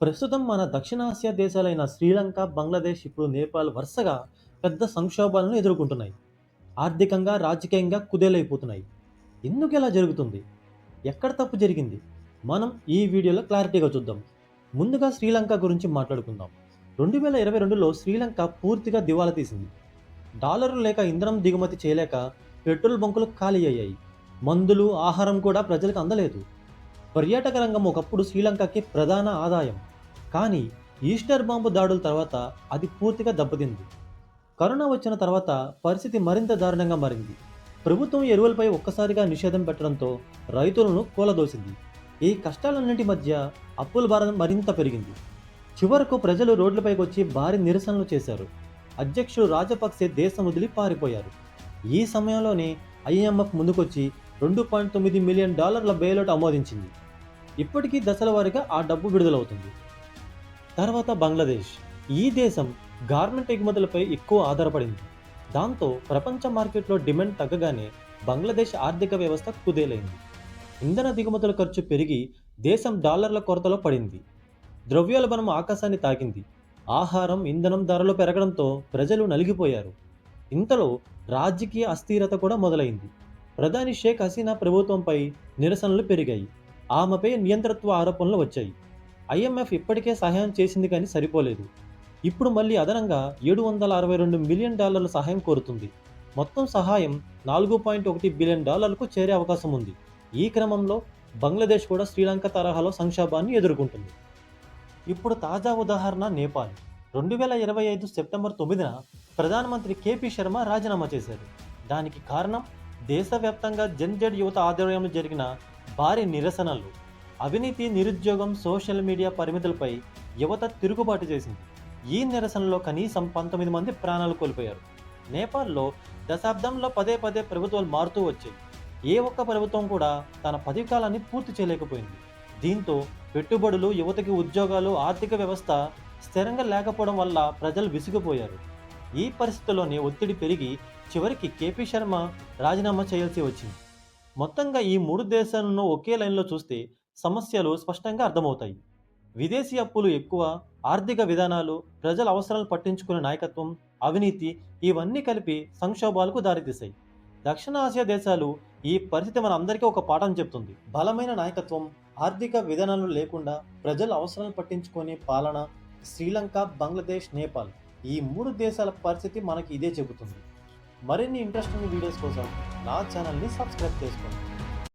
ప్రస్తుతం మన దక్షిణాసియా దేశాలైన శ్రీలంక బంగ్లాదేశ్ ఇప్పుడు నేపాల్ వరుసగా పెద్ద సంక్షోభాలను ఎదుర్కొంటున్నాయి. ఆర్థికంగా రాజకీయంగా కుదేలైపోతున్నాయి. ఎందుకు ఇలా జరుగుతుంది? ఎక్కడ తప్పు జరిగింది? మనం ఈ వీడియోలో క్లారిటీగా చూద్దాం. ముందుగా శ్రీలంక గురించి మాట్లాడుకుందాం. రెండు వేల ఇరవై రెండులో శ్రీలంక పూర్తిగా దివాలా తీసింది. డాలర్లు లేక ఇంధనం దిగుమతి చేయలేక పెట్రోల్ బంకులు ఖాళీ అయ్యాయి. మందులు ఆహారం కూడా ప్రజలకు అందలేదు. పర్యాటక రంగం ఒకప్పుడు శ్రీలంకకి ప్రధాన ఆదాయం. కానీ ఈస్టర్ బాంబు దాడుల తర్వాత అది పూర్తిగా దెబ్బతింది. కరోనా వచ్చిన తర్వాత పరిస్థితి మరింత దారుణంగా మారింది. ప్రభుత్వం ఎరువులపై ఒక్కసారిగా నిషేధం పెట్టడంతో రైతులను కూలదోసింది. ఈ కష్టాలన్నింటి మధ్య అప్పుల భారం మరింత పెరిగింది. చివరకు ప్రజలు రోడ్లపైకి వచ్చి భారీ నిరసనలు చేశారు. అధ్యక్షుడు రాజపక్సే దేశం వదిలి పారిపోయారు. ఈ సమయంలోనే ఐఎంఎఫ్ ముందుకొచ్చి రెండు పాయింట్ తొమ్మిది మిలియన్ డాలర్ల బెయిలౌట్ ఆమోదించింది. ఇప్పటికీ దశల వారీగా ఆ డబ్బు విడుదలవుతుంది. తర్వాత బంగ్లాదేశ్. ఈ దేశం గార్మెంట్ ఎగుమతులపై ఎక్కువ ఆధారపడింది. దాంతో ప్రపంచ మార్కెట్లో డిమాండ్ తగ్గగానే బంగ్లాదేశ్ ఆర్థిక వ్యవస్థ కుదేలైంది. ఇంధన దిగుమతుల ఖర్చు పెరిగి దేశం డాలర్ల కొరతలో పడింది. ద్రవ్యోల్బణం ఆకాశాన్ని తాకింది. ఆహారం ఇంధనం ధరలు పెరగడంతో ప్రజలు నలిగిపోయారు. ఇంతలో రాజకీయ అస్థిరత కూడా మొదలైంది. ప్రధాని షేక్ హసీనా ప్రభుత్వంపై నిరసనలు పెరిగాయి. ఆమెపై నియంత్రత్వ ఆరోపణలు వచ్చాయి. ఐఎంఎఫ్ ఇప్పటికే సహాయం చేసింది కానీ సరిపోలేదు. ఇప్పుడు మళ్ళీ అదనంగా ఏడు వందల అరవై రెండు మిలియన్ డాలర్ల సహాయం కోరుతుంది. మొత్తం సహాయం నాలుగు పాయింట్ ఒకటి బిలియన్ డాలర్లకు చేరే అవకాశం ఉంది. ఈ క్రమంలో బంగ్లాదేశ్ కూడా శ్రీలంక తరహాలో సంక్షోభాన్ని ఎదుర్కొంటుంది. ఇప్పుడు తాజా ఉదాహరణ నేపాల్. రెండు వేల ఇరవై ఐదు సెప్టెంబర్ తొమ్మిదిన ప్రధానమంత్రి కేపీ శర్మ రాజీనామా చేశారు. దానికి కారణం దేశవ్యాప్తంగా జన్జెడ్ యువత ఆధ్వర్యంలో జరిగిన భారీ నిరసనలు. అవినీతి నిరుద్యోగం సోషల్ మీడియా పరిమితులపై యువత తిరుగుబాటు చేసింది. ఈ నిరసనలో కనీసం పంతొమ్మిది మంది ప్రాణాలు కోల్పోయారు. నేపాల్లో దశాబ్దంలో పదే పదే ప్రభుత్వాలు మారుతూ వచ్చాయి. ఏ ఒక్క ప్రభుత్వం కూడా తన పదవి కాలాన్ని పూర్తి చేయలేకపోయింది. దీంతో పెట్టుబడులు యువతకి ఉద్యోగాలు ఆర్థిక వ్యవస్థ స్థిరంగా లేకపోవడం వల్ల ప్రజలు విసిగిపోయారు. ఈ పరిస్థితుల్లోనే ఒత్తిడి పెరిగి చివరికి కేపీ శర్మ రాజీనామా చేయాల్సి వచ్చింది. మొత్తంగా ఈ మూడు దేశాలను ఒకే లైన్లో చూస్తే సమస్యలు స్పష్టంగా అర్థమవుతాయి. విదేశీ అప్పులు ఎక్కువ ఆర్థిక విధానాలు ప్రజల అవసరాలు పట్టించుకునే నాయకత్వం అవినీతి ఇవన్నీ కలిపి సంక్షోభాలకు దారితీశాయి. దక్షిణాసియా దేశాలు ఈ పరిస్థితి మన అందరికీ ఒక పాఠం చెప్తుంది. బలమైన నాయకత్వం ఆర్థిక విధానాలు లేకుండా ప్రజల అవసరాలు పట్టించుకునే పాలన శ్రీలంక బంగ్లాదేశ్ నేపాల్ ఈ మూడు దేశాల పరిస్థితి మనకి ఇదే చెబుతుంది. మరిన్ని ఇంట్రెస్టింగ్ వీడియోస్ కోసం నా ఛానల్ని సబ్స్క్రైబ్ చేసుకోండి.